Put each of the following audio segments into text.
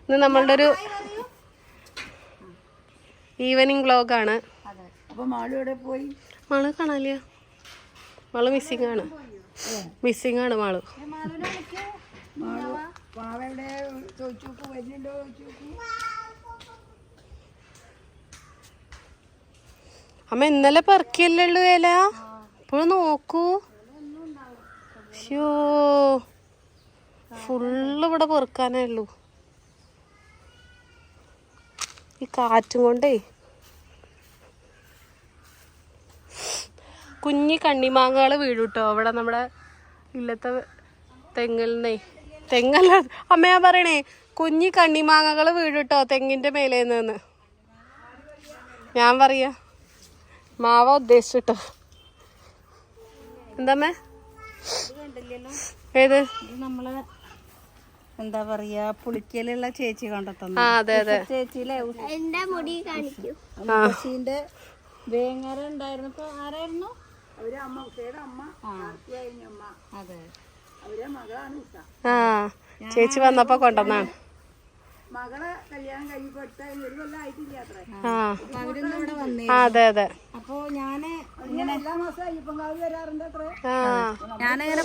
ഇന്ന് നമ്മളുടെ ഒരു ഈവനിങ് വ്ലോഗാണ് ആണ് മാളു കാണാനില്ല. മാൾ മിസ്സിംഗ് ആണ് മിസ്സിംഗ് ആണ് മാൾ അമ്മ ഇന്നലെ പെറുക്കിയല്ലേ ഉള്ളൂ വേല? ഇപ്പോഴും നോക്കൂ. ഷോ ഫുള്ള് ഇവിടെ പെറുക്കാനേ ഉള്ളൂ. ഈ കാറ്റും കൊണ്ടേ. കുഞ്ഞി കണ്ണിമാങ്ങകൾ വീഴും കേട്ടോ അവിടെ നമ്മുടെ ഇല്ലത്തെ തെങ്ങിൽന്നേ തെങ്ങല്ല അമ്മയാ പറയണേ കുഞ്ഞി കണ്ണിമാങ്ങകൾ വീഴും കേട്ടോ തെങ്ങിന്റെ മേലെ നിന്ന് ഞാൻ പറയാ മാവ ഉദ്ദേശിച്ചിട്ടോ എന്താ ഏത്? നമ്മളെ എന്താ പറയാ പുളിക്കലുള്ള ചേച്ചി കണ്ടെത്തുന്നു അതെ അതെ. ചേച്ചിയിലെ എന്റെ മുടി കാണിക്കൂ. മുത്തശ്ശീന്റെ വേങ്ങര ഉണ്ടായിരുന്നപ്പോ ആരായിരുന്നു? അവരെ അമ്മ ഉഷയുടെ അമ്മ ആർത്തിയായിരുന്നു അമ്മ. അതെ. അവരെ മകളാണ് ആ ചേച്ചി വന്നപ്പോ കൊണ്ടുവന്നാണ്. മകളെ കല്യാണം കഴിയുമ്പോ അടുത്ത ഒരു കൊല്ലം ആയിട്ടില്ല അത്രേ. ആ. അവരൊന്നും ഇവിടെ വന്നേ. അതെ അതെ. അപ്പൊ ഞാൻ ഇങ്ങനെ എല്ലാ മാസം അയ്യപ്പങ്കാവ് വരാറുണ്ട് അത്രേ. ആ. ഞാനിങ്ങനെ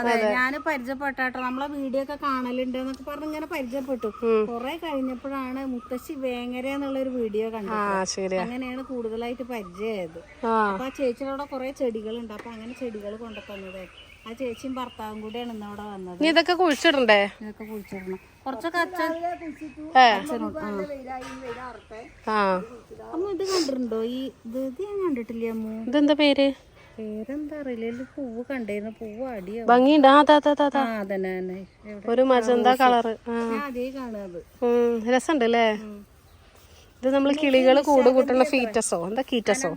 അതെ ഞാൻ പരിചയപ്പെട്ടാട്ടോ. നമ്മളെ വീഡിയോ ഒക്കെ കാണലുണ്ട് എന്നൊക്കെ പറഞ്ഞ് ഇങ്ങനെ പരിചയപ്പെട്ടു. കൊറേ കഴിഞ്ഞപ്പോഴാണ് മുത്തശ്ശി വേങ്ങര എന്നുള്ള ഒരു വീഡിയോ ആ കണ്ടത് അങ്ങനെയാണ് കൂടുതലായിട്ട് പരിചയമായത്. അപ്പൊ ആ ചേച്ചിയുടെ കുറെ ചെടികളുണ്ട്. അപ്പൊ അങ്ങനെ ചെടികൾ കൊണ്ടുതന്നത് ആ ചേച്ചിയും ഭർത്താവും കൂടെയാണ് ഇന്നവിടെ വന്നത്. നീ ഇതൊക്കെ കുഴിച്ചിടണ്ടേ? ഇതൊക്കെ കുഴിച്ചിടണം. കുറച്ചൊക്കെ അച്ഛൻ ആ. അമ്മ ഇത് കണ്ടിട്ടുണ്ടോ? ഈ ഇത് ഇത് ഞാൻ കണ്ടിട്ടില്ല അമ്മു. ഇതെന്താ പേര്? പേരെന്താ അറിയില്ല. ഇതിൽ പൂവ് കണ്ടായിരുന്നു പൂവ് അടിയോ. ഭംഗിയുണ്ട്. ആ അതാ അതാ അതാ, ആ അതാ അതന്നെ. തന്നെ എവിടെ? ഒരു മജന്ത കളറ്. അതേ കാണുന്നത് ഉം, രസമുണ്ട് അല്ലേ ഇത് നമ്മൾ കിളികൾ കൂട് കൂട്ടുന്ന ഫീറ്റസോ എന്താ കീറ്റസോ?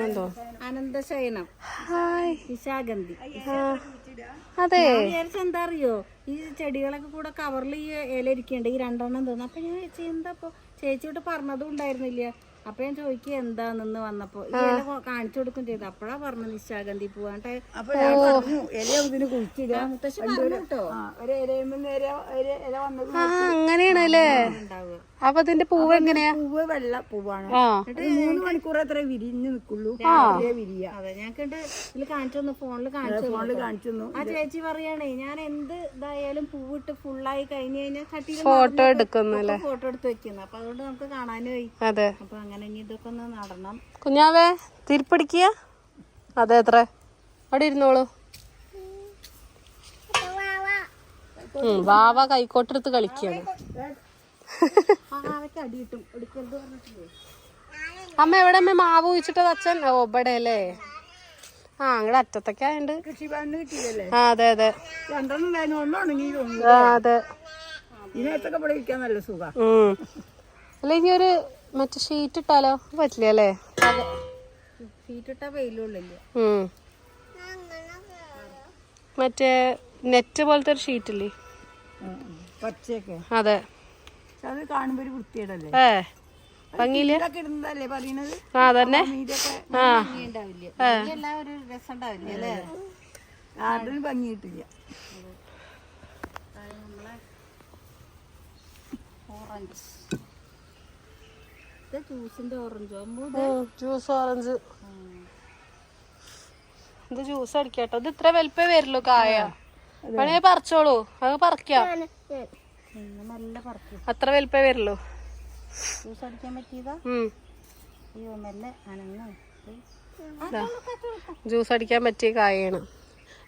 എന്തോ? അനന്തശയനം. ഹായ്. നിശാഗന്ധി അതെ. എന്താ അറിയോ? ഈ ചെടികളൊക്കെ കൂടെ കവറിൽ ഈ ഇല ഇരിക്കണ്ടേ. ഈ രണ്ടെണ്ണം തോന്നുന്നു അപ്പൊ ഞാൻ ചേച്ചി എന്താ ചേച്ചിയോട് പറഞ്ഞതും ഉണ്ടായിരുന്നില്ല. അപ്പൊ ഞാൻ ചോദിക്കുക എന്താണെന്ന് വന്നപ്പോ. ഈ ഇല കാണിച്ചു കൊടുക്കും ചെയ്തു. അപ്പഴാ പറഞ്ഞു നിശാഗന്ധി പോവാട്ടെ അങ്ങനെയാണല്ലേ മുത്തശ്ശി പറഞ്ഞു കേട്ടോ അങ്ങനെയാണ് അല്ലേ? അപ്പൊ അതിന്റെ പൂവ് എങ്ങനെയാ? പൂവ് വെള്ള പൂവാണ്. മൂന്ന് മണിക്കൂർ അത്ര വിരിഞ്ഞ് നിക്കുള്ളൂ. വിരിയ. അതെ ഞാൻ കണ്ട് ഇതിൽ കാണിച്ചു തന്നു ഫോണിൽ കാണിച്ചു ഫോണിൽ കാണിച്ചു തന്നു. ആ ചേച്ചി പറയണേ ഞാൻ എന്ത് ഇതായാലും പൂവിട്ട് ഫുള്ളായി കഴിഞ്ഞു കഴിഞ്ഞാൽ ഫോട്ടോ എടുക്കുന്നു ഫോട്ടോ എടുത്ത് വെക്കുന്നു. അപ്പൊ അതുകൊണ്ട് നമുക്ക് കാണാനും അതെ. അപ്പൊ അങ്ങനെ കുഞ്ഞാവേ തിരിപ്പിടിക്കുക അതെ എത്ര അവിടെ ഇരുന്നോളൂ. വാവ കൈക്കോട്ടെടുത്ത് കളിക്കുകയാണ്. അമ്മ എവിടെ അമ്മ? മാവ് കുഴിച്ചിട്ടത് അച്ഛൻ? ഇവിടെ അല്ലേ? ആ അങ്ങടെ അറ്റത്തൊക്കെ ആയുണ്ട്. ആ അതെ അതെ. അതെ. അല്ല ഇനി ഒരു മറ്റേ ഷീറ്റ് ഇട്ടാലോ? പറ്റില്ല അല്ലേ ഷീറ്റിട്ടാ വെയിലുള്ളില്ല? ഉം. മറ്റേ നെറ്റ് പോലത്തെ ഒരു ഷീറ്റില്ലേ പച്ചയൊക്കെ. അതെ. പക്ഷെ അത് കാണുമ്പോ ഒരു വൃത്തിയേടല്ലേ ഏ ഭംഗിയില്ല? ഇതൊക്കെ ഇടുന്നതല്ലേ പറയണത്? ആ അതന്നെ. ഇതൊക്കെ ആ. ഉണ്ടാവില്ല എല്ലാം ഒരു രസം ഉണ്ടാവില്ല അല്ലേ? ആടിന് ഭംഗി കിട്ടില്ല ഓറഞ്ച് ഇത് ജ്യൂസിന്റെ ഓറഞ്ചോ ജ്യൂസ് ഓറഞ്ച്. ഇത് ജ്യൂസ് അടിക്കാട്ടോ. ഇത് ഇത്ര വലിപ്പേ വരുള്ളൂ കായ. വേണേ പറിച്ചോളൂ. അത് പറിക്കാം. നല്ല പറിക്കും. അത്ര വലിപ്പേ വരുള്ളൂ. ജ്യൂസ് അടിക്കാൻ പറ്റിയതാ? ഉം. അയ്യോ മെല്ലെ അനങ്ങ. ജ്യൂസ് അടിക്കാൻ പറ്റിയ കായാണ്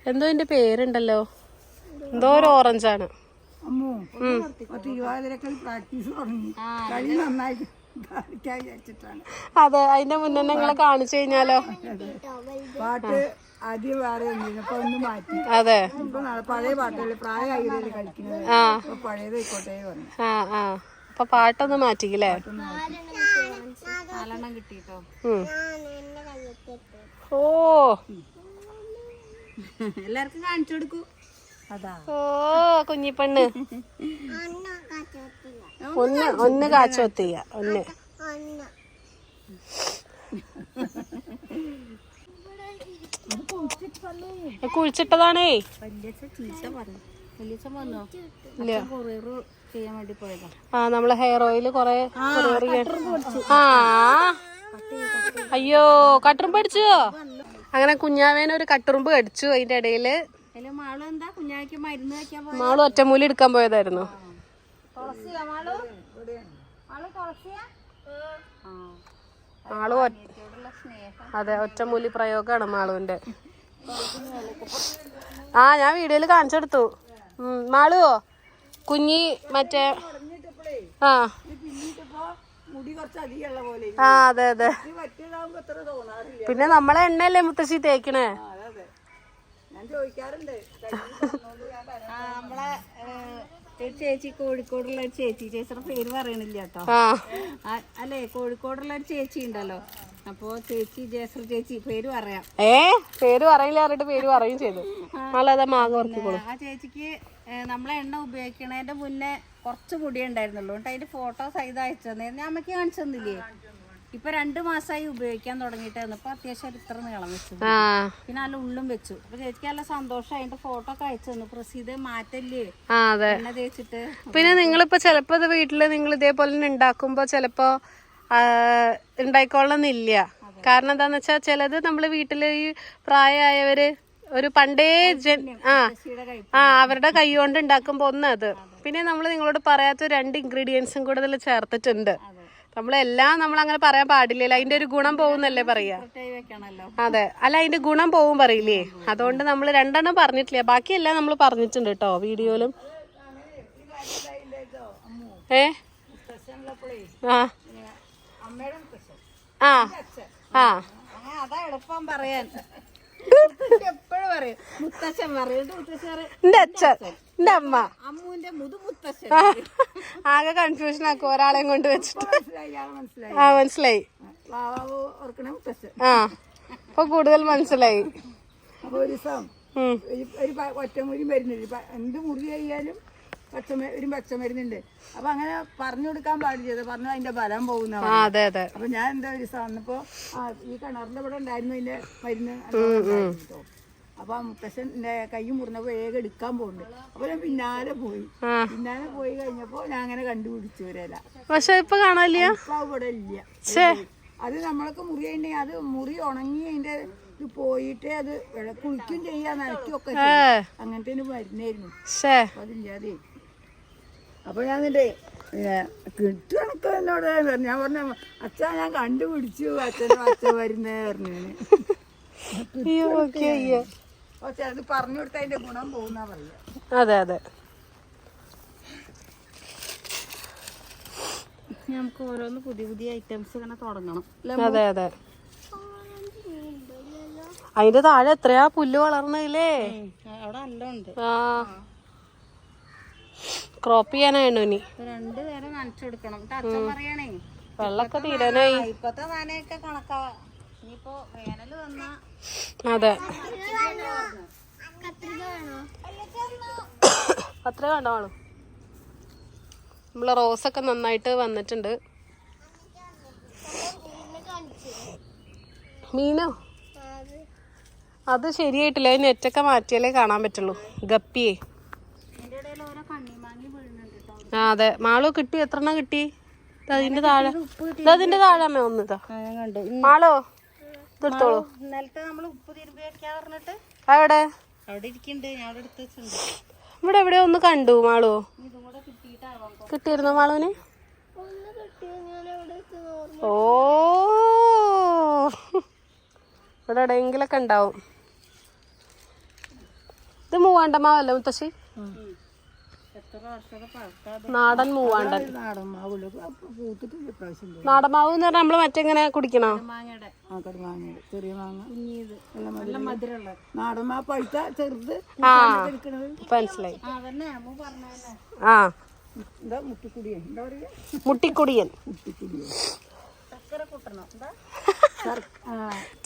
എന്തോ ഇതിന്റെ പേരുണ്ടല്ലോ? എന്തോ ഒരു ഓറഞ്ചാണ്. പ്രാക്ടീസ് തുടങ്ങി. നന്നായിട്ട് അതെ അതിന്റെ മുന്നേ നിങ്ങളെ കാണിച്ചു കഴിഞ്ഞാലോ? പാട്ട് ആദ്യം വേറെ ഒന്നിരുന്നു ഒന്ന് മാറ്റി. അതെ. ഇപ്പൊ പഴയ പാട്ടല്ലേ പ്രായമായില്ലേ കളിക്കുന്നത്? ആ. അപ്പൊ പറഞ്ഞു. ആ ആ. അപ്പൊ പാട്ടൊന്ന് മാറ്റിക്കില്ലേ? നാലെണ്ണം കിട്ടിട്ടോ? ഓ. എല്ലാവർക്കും കാണിച്ചു കൊടുക്കൂ. ഓ കുഞ്ഞിപ്പെണ്ണ്. ഒന്ന് ഒന്ന് കാച്ചോത്തിയ ഒന്ന്. കുഴിച്ചിട്ടതാണേ. ആ നമ്മൾ ഹെയർ ഓയിൽ കൊറേ ആ അയ്യോ കട്ടുറുമ്പ് അടിച്ചോ അങ്ങനെ കുഞ്ഞാവേനെ ഒരു കട്ടുറുമ്പ് കടിച്ചു അതിന്റെ ഇടയിൽ. മാൾ ഒറ്റമൂലി എടുക്കാൻ പോയതായിരുന്നു. മാളു? അതെ ഒറ്റമൂലി പ്രയോഗമാണ് മാളുവിന്റെ. ആ ഞാൻ വീഡിയോയിൽ കാണിച്ചെടുത്തു. മാളുവോ കുഞ്ഞി മറ്റേ ആ. ആ അതെ അതെ. പിന്നെ നമ്മളെ എണ്ണയല്ലേ മുത്തശ്ശി തേക്കണേ? നമ്മളെ ഒരു ചേച്ചി കോഴിക്കോടുള്ള ഒരു ചേച്ചി. ചേച്ചിയുടെ പേര് പറയണില്ല കേട്ടോ. അല്ലേ കോഴിക്കോടുള്ള ഒരു ചേച്ചി ഉണ്ടല്ലോ. അപ്പോ ചേച്ചി ജേസർ ചേച്ചി പേര് പറയാം. ഏ പേര് പറയില്ല പറഞ്ഞിട്ട് പേര് പറയും ചെയ്തു. നല്ലതാ മാങ്ങ ഓർക്കിക്കോളൂ ആ ചേച്ചിക്ക് നമ്മളെ എണ്ണ ഉപയോഗിക്കണതിന്റെ മുന്നേ കുറച്ച് പൊടി ഉണ്ടായിരുന്നുള്ളൂ എന്നിട്ട് അതിന്റെ ഫോട്ടോ സഹിതം അയച്ചു തന്നെ. ഞാൻ അമ്മയ്ക്ക് കാണിച്ചു തന്നില്ലേ? ഇപ്പൊ രണ്ട് മാസമായി ഉപയോഗിക്കാൻ തുടങ്ങിയിട്ടായിരുന്നു ഇപ്പൊ അത്യാവശ്യം ഇത്ര നീളം വെച്ചു. പിന്നെ നല്ല ഉള്ളും വെച്ചു. അപ്പൊ ചേച്ചിക്ക് നല്ല സന്തോഷം. അതിന്റെ ഫോട്ടോ ഒക്കെ അയച്ചു തന്നു. പ്രസീത് മാറ്റല്ലേ? എണ്ണ തേച്ചിട്ട്. പിന്നെ നിങ്ങളിപ്പോ ചിലപ്പോ ഇത് വീട്ടിൽ നിങ്ങൾ ഇതേപോലെ ഉണ്ടാക്കുമ്പോ ചിലപ്പോ ആ, കാരണം എന്താന്ന് വെച്ചാൽ ചിലത് നമ്മൾ വീട്ടിൽ ഈ പ്രായമായവര് ഒരു പണ്ടേ ആ ആ അവരുടെ കൈ കൊണ്ട് ഉണ്ടാക്കുമ്പോ ഒന്ന് അത്. പിന്നെ നമ്മൾ നിങ്ങളോട് പറയാത്ത രണ്ട് ഇൻഗ്രീഡിയൻസും കൂടെ ചേർത്തിട്ടുണ്ട്. നമ്മളെല്ലാം നമ്മൾ അങ്ങനെ പറയാൻ പാടില്ലല്ലോ. അതിന്റെ ഒരു ഗുണം പോകുന്നല്ലേ പറയാ. അതെ. അല്ല അതിന്റെ ഗുണം പോവും പറയില്ലേ? അതുകൊണ്ട് നമ്മൾ രണ്ടെണ്ണം പറഞ്ഞിട്ടില്ല. ബാക്കിയെല്ലാം നമ്മൾ പറഞ്ഞിട്ടുണ്ട് കേട്ടോ വീഡിയോയിലും. ഏ? ആ. ആ. ആ. എന്റെ അച്ഛൻ. എന്റെ അമ്മ. അമ്മുവിന്റെ മുതു മുത്തശ്ശൻ ആ, ആകെ കൺഫ്യൂഷൻ ആക്കും ഒരാളെയും കൊണ്ട് വെച്ചിട്ട്. ആ മനസ്സിലായി. ആ ഇപ്പൊ കൂടുതൽ മനസ്സിലായി. ഒരു ഒറ്റമുരി മരുന്നുണ്ട് പ- എന്ത് മുറി കഴിയാലും ഒരു പച്ചമരുന്നുണ്ട്. അപ്പൊ അങ്ങനെ പറഞ്ഞു കൊടുക്കാൻ പാടില്ല. പറഞ്ഞു അതിന്റെ ബലം പോകുന്ന അതെ അതെ. അപ്പൊ ഞാൻ എന്താ ഒരു ദിവസം വന്നപ്പോ ഈ കിണറിന്റെ ഇവിടെ ഉണ്ടായിരുന്നു അതിന്റെ മരുന്ന്. അപ്പൊ ആ മുത്തശ്ശന്റെ കൈ മുറിഞ്ഞപ്പോ വേഗം എടുക്കാൻ പോണ്ട് അപ്പൊ ഞാൻ പിന്നാലെ പോയി. പിന്നാലെ പോയി കഴിഞ്ഞപ്പോ ഞാൻ അങ്ങനെ കണ്ടുപിടിച്ചു വരല പക്ഷെ ഇപ്പൊ കാണാനില്ല? ഇപ്പൊ ഇവിടെ ഇല്ല. അത് നമ്മളൊക്കെ മുറി കഴിഞ്ഞാൽ അത് മുറി ഉണങ്ങി അതിന്റെ ഇത് പോയിട്ട് അത് കുളിക്കും ചെയ്യാ നനയ്ക്കും ഒക്കെ ചെയ്യും. അങ്ങനത്തെ മരുന്നായിരുന്നു അതില്ലാതെ അപ്പൊ ഞാൻ എന്നിട്ട് കിട്ടുകണക്ക് എന്നോട്. ഞാൻ പറഞ്ഞ അച്ഛാ ഞാൻ കണ്ടുപിടിച്ചു അച്ഛനും അച്ഛൻ വരുന്നേ പറഞ്ഞു. പറഞ്ഞു ഗുണം പോകുന്ന അതെ അതെ. നമുക്ക് ഓരോന്ന് പുതിയ പുതിയ ഐറ്റംസ് ഇങ്ങനെ തുടങ്ങണം. അതെ അതെ. അതിന്റെ താഴെ എത്രയാ പുല്ല് വളർന്നില്ലേ അവിടെ ആ. ക്രോപ്പ് ചെയ്യാനായിരുന്നു ഇനി? വെള്ളൊക്കെ രണ്ടു നേരം നനച്ചെടുക്കണം അച്ഛൻ പറയണേ വെള്ളമൊക്കെ തീരാനായി. ഇപ്പത്തെ നനയൊക്കെ കണക്കാ. ഇനിയിപ്പോ വേനൽ വന്നാ അതെ. അത്ര കണ്ടു നമ്മളെ റോസൊക്കെ നന്നായിട്ട് വന്നിട്ടുണ്ട്. മീനോ? അത് ശരിയായിട്ടില്ല. അതിന് നെറ്റൊക്കെ മാറ്റിയാലേ കാണാൻ പറ്റുള്ളൂ. ഗപ്പിയെ. ആ അതെ. മാളു കിട്ടി. എത്ര എണ്ണം കിട്ടി? അതിന്റെ താഴെ. അതിന്റെ താഴെ അമ്മ ഒന്ന് മാളോ ഇതെടുത്തോളൂ ഇന്നലത്തെ അവിടെ ഇരിക്കുന്നുണ്ട് ഞാൻ അവിടെ എടുത്ത് വെച്ചിട്ടുണ്ട്. ഇവിടെ എവിടെ ഒന്ന് കണ്ടു മാളു? കിട്ടിയിരുന്നു മാളുവിന്? ഓർമ്മ ഓ. ഇവിടെ എവിടെയെങ്കിലൊക്കെ ഉണ്ടാവും. ഇത് മൂവാണ്ടമാവല്ലേ മുത്തശ്ശി? നാടൻ മൂവാണ്ടൻ. നാടൻ മാവുള്ളൂ പൂത്തിട്ടില്ല മാവ് എന്ന് പറഞ്ഞാൽ നമ്മൾ മറ്റെങ്ങനെ കുടിക്കണോ? മാങ്ങയുടെ. ആ കടുമാങ്ങ ചെറിയ മാങ്ങ. കുഞ്ഞീത് നല്ല നല്ല മധുരമുള്ളത്. നാടൻ മാ പഴുത്ത ചെറുത്. ആ എടുക്കണത് മനസ്സിലായി. ആ മുട്ടിക്കുടിയൻ? മുട്ടിക്കുടിയൻ.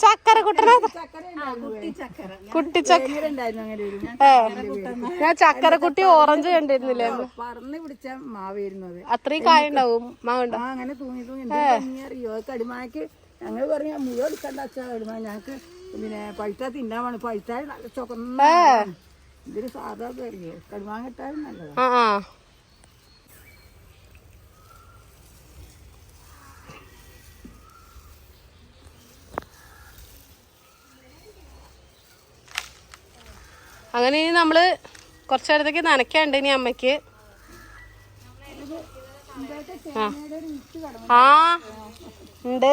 ചക്കര ഞാൻ കുട്ടന? കുട്ടി ചക്കര കുട്ടി ഞാൻ ഓറഞ്ച് കണ്ടിരുന്നില്ലേ? പറന്ന് പിടിച്ച മാവായിരുന്നു അത് അത്രയും കായ ഉണ്ടാവും മാവുണ്ട അങ്ങനെ തൂങ്ങി തൂങ്ങി അറിയോ? കടുമാക്ക് ഞങ്ങൾ പറഞ്ഞ മുഴുവൻ എടുക്കണ്ട അച്ഛാ കടുമാ ഞങ്ങൾക്ക് പിന്നെ പഴുത്ത തിന്നാൻ വേണം. പഴുത്താൽ ചുവന്ന ഇതൊരു സാധാ കടിമാങ്ങിട്ടാലും കടുമാങ്ങിട്ടാലും നല്ലതാണ് അങ്ങനെ ഇനി നമ്മൾ കുറച്ചു നേരത്തേക്ക് നനയ്ക്കാണ്ട് ഇനി അമ്മയ്ക്ക്. ആ. ആ ഉണ്ട്.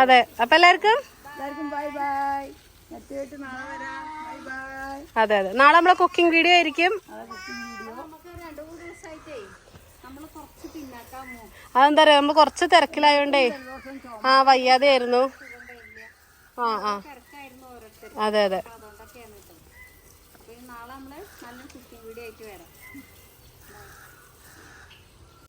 അതെ. അപ്പൊ എല്ലാവർക്കും? എല്ലാവർക്കും ബൈ ബൈ മറ്റേട്ട് നാളെ വരാം. ബൈ ബൈ അതെ അതെ. നാളെ നമ്മളെ കുക്കിംഗ് വീഡിയോ ആയിരിക്കും. നമുക്ക് രണ്ടു മൂന്ന് ദിവസമായിട്ടേ നമ്മൾ കുറച്ച് പിന്നാക്കാമോ അതെന്താ പറയാ നമ്മൾ കുറച്ച് തിരക്കിലായോണ്ടേ. ആ വയ്യാതെ ആയിരുന്നു ആ ആ. അതെ അതെ.